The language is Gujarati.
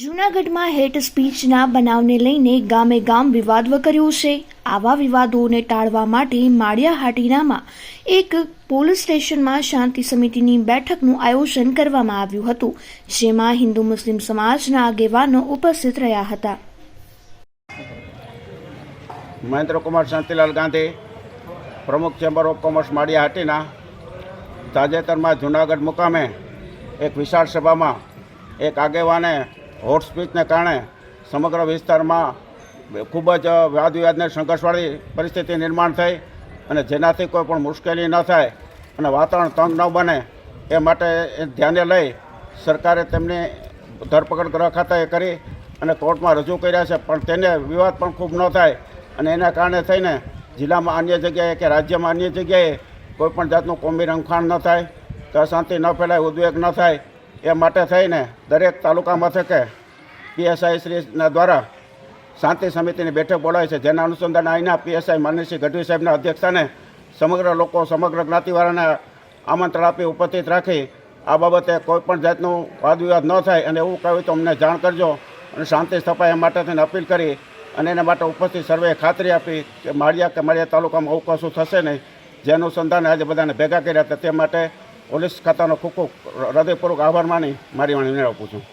જૂનાગઢમાં હેટ સ્પીચના બનાવને લઈને ગામે ગામ વિવાદ વકર્યો છે. આવા વિવાદોને ટાળવા માટે માળિયા હાટીનામાં એક પોલીસ સ્ટેશનમાં શાંતિ સમિતિની બેઠકનું આયોજન કરવામાં આવ્યું હતું, જેમાં હિન્દુ મુસ્લિમ સમાજના આગેવાનો ઉપસ્થિત રહ્યા હતા. મહેન્દ્રકુમાર શાંતિલાલ ગાંધી, પ્રમુખ chamber of commerce Maliya Hatina તાજેતરમાં જૂનાગઢ મુકામે એક વિશાળ સભામાં એક આગેવાને હોટ સ્પીચને કારણે સમગ્ર વિસ્તારમાં ખૂબ જ વાદવિવાદને સંઘર્ષવાળી પરિસ્થિતિ નિર્માણ થઈ અને જેનાથી કોઈ પણ મુશ્કેલી ન થાય અને વાતાવરણ તંગ ન બને એ માટે એ ધ્યાને લઈ સરકારે તેમની ધરપકડ ગૃહ ખાતાએ કરી અને કોર્ટમાં રજૂ કર્યા છે. પણ તેને વિવાદ પણ ખૂબ ન થાય અને એના કારણે થઈને જિલ્લામાં અન્ય જગ્યાએ કે રાજ્યમાં અન્ય જગ્યાએ કોઈપણ જાતનું કોમી રમખાણ ન થાય કે અશાંતિ ન ફેલાય, ઉદ્વેગ ન થાય એ માટે થઈને દરેક તાલુકા મથકે પીએસઆઈ શ્રીના દ્વારા શાંતિ સમિતિની બેઠક બોલાવી છે. જેના અનુસંધાને અહીંના પીએસઆઈ માનસિંહ ગઢવી સાહેબના અધ્યક્ષસ્થાને સમગ્ર લોકો, સમગ્ર જ્ઞાતિવાળાને આમંત્રણ આપી ઉપસ્થિત રાખી આ બાબતે કોઈપણ જાતનું વાદવિવાદ ન થાય અને એવું કહ્યું તો અમને જાણ કરજો અને શાંતિ સ્થપાય એ માટે થઈને અપીલ કરી અને એના માટે ઉપસ્થિત સર્વે ખાતરી આપી કે માળિયા કે માળિયા તાલુકામાં આવું કશું થશે નહીં. જે અનુસંધાને આજે બધાને ભેગા કર્યા હતા તે માટે પોલીસ ખાતાનો ખૂબ ખૂબ હૃદયપૂર્વક આભાર માની મારી વાણી આપું છું.